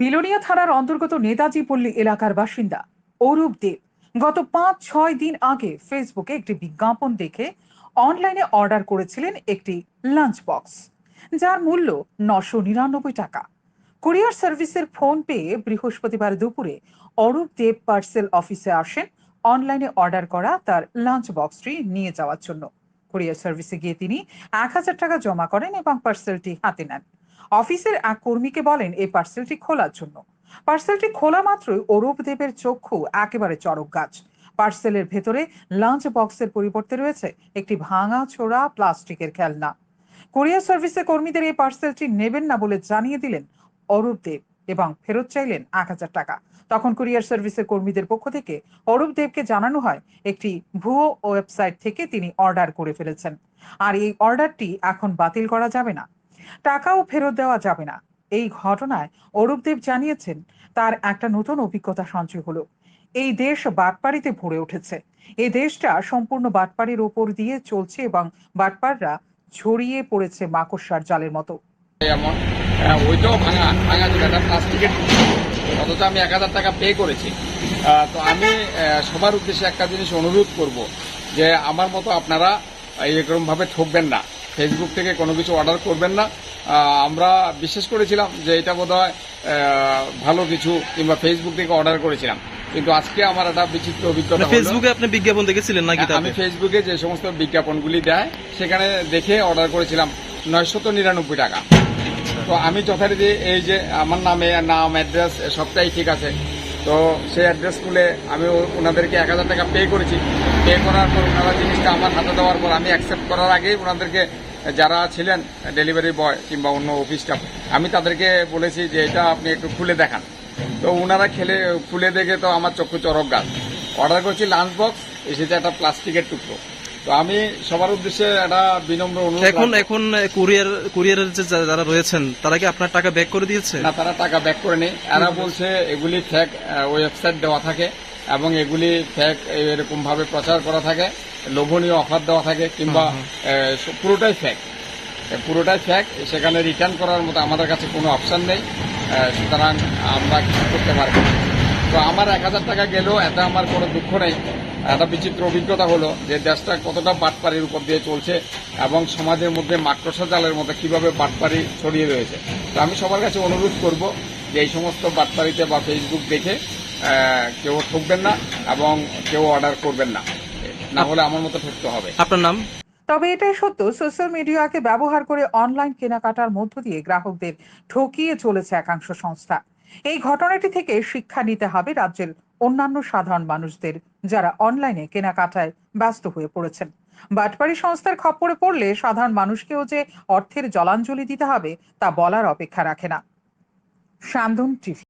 বিলোনিয়া থানার অন্তর্গত নেতাজি পল্লী এলাকার বাসিন্দা অরূপ দেব গত পাঁচ, ছয় দিন আগে ফেসবুকে একটি বিজ্ঞাপন দেখে অনলাইনে অর্ডার করেছিলেন একটি লাঞ্চ বক্স যার মূল্য নশো নিরানব্বই টাকা। কুরিয়ার সার্ভিসের ফোন পেয়ে বৃহস্পতিবার দুপুরে অরূপ দেব পার্সেল অফিসে আসেন অনলাইনে অর্ডার করা তার লাঞ্চ বক্সটি নিয়ে যাওয়ার জন্য। কুরিয়ার সার্ভিসে গিয়ে তিনি এক হাজার টাকা জমা করেন এবং পার্সেলটি হাতে নেন। অফিসের এক কর্মীকে বলেন এই পার্সেলটি খোলার জন্য। পার্সেলটি খোলা মাত্রই অরূপ দেবের চক্ষু একেবারে চরক গাছ। পার্সেলের ভেতরে লাঞ্চ বক্সের পরিবর্তে রয়েছে একটি ভাঙা ছোড়া প্লাস্টিকের খেলনা। কুরিয়ার সার্ভিসের কর্মীদের এই পার্সেলটি নেবেন না বলে জানিয়ে দিলেন অরূপ দেব এবং ফেরত চাইলেন এক হাজার টাকা। তখন কুরিয়ার সার্ভিসের কর্মীদের পক্ষ থেকে অরূপ দেবকে জানানো হয় একটি ভুয়ো ওয়েবসাইট থেকে তিনি অর্ডার করে ফেলেছেন। আর এই অর্ডারটি এখন বাতিল করা যাবে না। টাকাও ফেরত দেওয়া যাবে না। এই ঘটনায় অরূপদেব জানিয়েছেন, তার একটা নতুন অভিজ্ঞতা সঞ্চয় হলো। এই দেশ বাটপাড়িতে ভরে উঠেছে। এই দেশটা সম্পূর্ণ বাটপাড়ির ওপর দিয়ে চলছে এবং বাটপাড়রা ছড়িয়ে পড়েছে মাকড়সার জালের মতো। এমন ওইটাও ভাঙা ভাঙা একটা প্লাস্টিকের আমি এক হাজার টাকা পে করেছি। তো আমি সবার উদ্দেশ্যে একটা জিনিস অনুরোধ করব যে আমার মতো আপনারা এরকম ভাবে ঠকবেন না। ফেসবুক থেকে কোনো কিছু অর্ডার করবেন না। আমরা বিশ্বাস করেছিলাম যে এটা বোধ হয় ভালো কিছু কিংবা ফেসবুক থেকে অর্ডার করেছিলাম। কিন্তু আজকে আমার একটা বিচিত্র অভিজ্ঞতা মানে ফেসবুকে আপনি বিজ্ঞাপন দেখেছিলেন নাকি হ্যাঁ, আমি ফেসবুকে যে সমস্ত বিজ্ঞাপনগুলি দেয় সেখানে দেখে অর্ডার করেছিলাম নয়শত নিরানব্বই টাকা। তো আমি যথারীতি এই যে আমার নামে নাম অ্যাড্রেস সবটাই ঠিক আছে। তো সেই অ্যাড্রেস খুলে আমি ওনাদেরকে এক হাজার টাকা পে করেছি। পে করার পর ওনারা জিনিসটা আমার হাতে দেওয়ার পর আমি অ্যাকসেপ্ট করার আগেই ওনাদেরকে যারা ছিলেন ডেলিভারি বয় কিংবা অন্য অফিস স্টাফ আমি তাদেরকে বলেছি যে এটা আপনি একটু খুলে দেখান। তো ওনারা খেলে খুলে দেখে তো আমার চক্ষু চরক গাছ। অর্ডার করছি লাঞ্চ বক্স এসেছে একটা প্লাস্টিকের টুকরো। তো আমি সবার উদ্দেশ্যে একটা বিনম্র অনুরোধ এখন এখন কুরিয়ার কুরিয়ারের যে যারা রয়েছেন তারা কি আপনার টাকা ব্যাক করে দিয়েছে? না তারা টাকা ব্যাক করে নেই। এরা বলছে এগুলি ফেক ওয়েবসাইট দেওয়া থাকে। এবং এগুলি ফেক এরকম ভাবে প্রচার করা থাকে লোভনীয় অফার দেওয়া থাকে কিংবা পুরোটাই ফেক পুরোটাই ফেক সেখানে রিটার্ন করার মতো আমাদের কাছে কোনো অপশান নেই। সুতরাং আমরা কিছু করতে পারব তো আমার এক হাজার টাকা গেলেও এতে আমার কোনো দুঃখ নেই। একটা বিচিত্র অভিজ্ঞতা হলো যে দেশটা কতটা বাটপাড়ির উপর দিয়ে চলছে এবং সমাজের মধ্যে মাকড়সা জালের মধ্যে কীভাবে বাটপাড়ি ছড়িয়ে রয়েছে। তো আমি সবার কাছে অনুরোধ করব যে এই সমস্ত বাটপাড়িতে বা ফেসবুক দেখে কেউ ঠকবেন না এবং কেউ অর্ডার করবেন না। না হলে আমার মতো ঠকতে হবে। আপনার নাম? তবে এটাই সত্য সোশ্যাল মিডিয়াকে ব্যবহার করে অনলাইন কেনাকাটার মধ্য দিয়ে গ্রাহকদের ঠকিয়ে চলেছে একাংশ সংস্থা। এই ঘটনাটি থেকে শিক্ষা নিতে হবে রাজ্যের অন্যান্য সাধারণ মানুষদের যারা অনলাইনে কেনাকাটায় ব্যস্ত হয়ে পড়েছেন। বাটপাড়ি সংস্থার খপ্পরে পড়লে সাধারণ মানুষকেও যে অর্থের জলাঞ্জলি দিতে হবে তা বলার অপেক্ষা রাখে না। সান্দন টিভি।